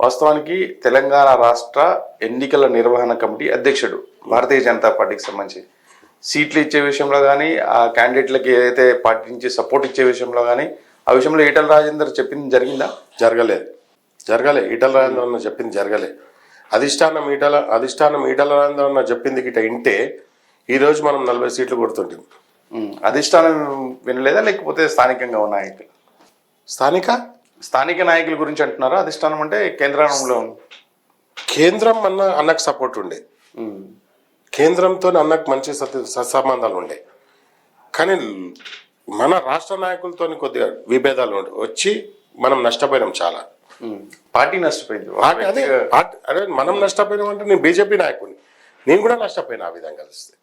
వాస్తవానికి తెలంగాణ రాష్ట్ర ఎన్నికల నిర్వహణ కమిటీ అధ్యక్షుడు భారతీయ జనతా పార్టీకి సంబంధించి. సీట్లు ఇచ్చే విషయంలో కానీ ఆ క్యాండిడేట్లకి ఏదైతే పార్టీ నుంచి సపోర్ట్ ఇచ్చే విషయంలో కానీ ఆ విషయంలో ఈటల రాజేందర్ చెప్పింది జరిగిందా? జరగలేదు. జరగలే. ఈటల రాజేంద్ర అన్న చెప్పింది జరగలే. అధిష్టానం ఈటల అధిష్టానం ఈటల రాజేంద్ర అన్న చెప్పింది గిట ఇంటే ఈ రోజు మనం నలభై సీట్లు కొడుతుంటాం ఉమ్, అధిష్టానం వినలేదా? లేకపోతే స్థానికంగా ఉన్న నాయకులు స్థానిక? స్థానిక నాయకుల గురించి అంటున్నారా? అధిష్టానం అంటే కేంద్రంలో కేంద్రం అన్న అన్నకు సపోర్ట్ ఉండే. కేంద్రంతో అన్నకు మంచి సత్ సత్సంబంధాలు ఉండే. కానీ మన రాష్ట్ర నాయకులతో కొద్దిగా విభేదాలు ఉండే. వచ్చి మనం నష్టపోయినాం చాలా. పార్టీ నష్టపోయింది. అదే అదే మనం నష్టపోయినాం అంటే నేను బీజేపీ నాయకుడిని. నేను కూడా నష్టపోయినా ఆ విధంగా కలిస్తే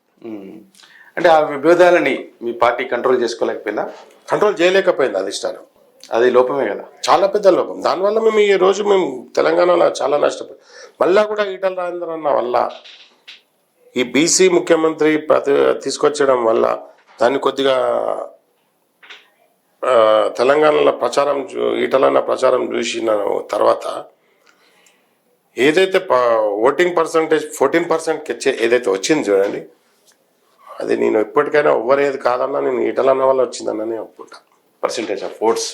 అంటే ఆ విభేదాలని మీ పార్టీ కంట్రోల్ చేసుకోలేకపోయిందా? కంట్రోల్ చేయలేకపోయింది అధిష్టానం. అది లోపమే కదా. చాలా పెద్ద లోపం. దానివల్ల మేము ఈ రోజు మేము తెలంగాణలో చాలా నష్టపోయాం మళ్ళా కూడా ఈటల రాజేంద్ర అన్న వల్ల ఈ బీసీ ముఖ్యమంత్రి ప్రతి తీసుకొచ్చడం వల్ల దాన్ని కొద్దిగా తెలంగాణలో ప్రచారం చూ- ఈటలన్న ప్రచారం చూసిన తర్వాత ఏదైతే ప- ఓటింగ్ పర్సంటేజ్ ఫోర్టీన్ పర్సెంట్ ఏదైతే వచ్చింది చూడండి అది నేను ఎప్పటికైనా ఎవ్వరేది కాదన్నా నేను ఈటలన్న వల్ల వచ్చిందన్న నేను ఒప్పుకుంటా. Percentage of votes.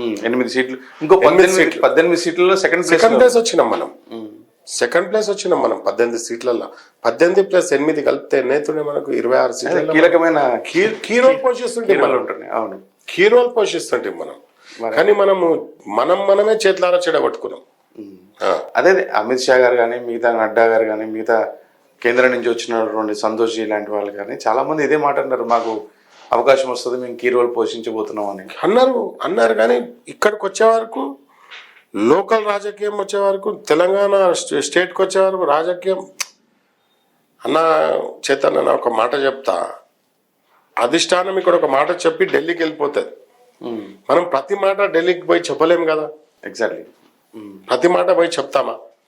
ఎనిమిది సీట్లు. ఇంకో పద్దెనిమిది సీట్లు. పద్దెనిమిది సీట్లలో సెకండ్ ప్లేస్ సెకండ్ ప్లేస్ వచ్చినాం మనం. సెకండ్ ప్లేస్ వచ్చినాం మనం పద్దెనిమిది సీట్లలో పద్దెనిమిది ప్లస్ ఎనిమిది కలిపితే ఎన్నైతుండే మనకు ఇరవై ఆరు సీట్లలో కీలకమైన కీ- రోల్ పోషిస్తుంటే మనం. ఉంటున్నాయి అవును. కీ రోల్ పోషిస్తుంటే మనం. కానీ మనము మనం మనమే చేతులారా చెడగొట్టుకున్నాం. అదే అదే అమిత్ షా గారు కానీ మిగతా నడ్డా గారు కానీ మిగతా కేంద్రం నుంచి వచ్చినటువంటి సంతోష్ జీ లాంటి వాళ్ళు కానీ చాలా మంది ఇదే మాట అన్నారు మాకు. అవకాశం వస్తుంది మేము కీ రోల్ పోషించబోతున్నాం అని. అన్నారు అన్నారు కానీ ఇక్కడికి వచ్చే వరకు లోకల్ రాజకీయం వచ్చే వరకు తెలంగాణ స్టే- స్టేట్కి వచ్చే వరకు రాజకీయం అన్న చేతన్న నా ఒక మాట చెప్తా. అధిష్టానం ఇక్కడ ఒక మాట చెప్పి ఢిల్లీకి వెళ్ళిపోతుంది మనం ప్రతి మాట ఢిల్లీకి పోయి చెప్పలేము కదా. ఎగ్జాక్ట్లీ ప్రతి మాట పోయి చెప్తామా?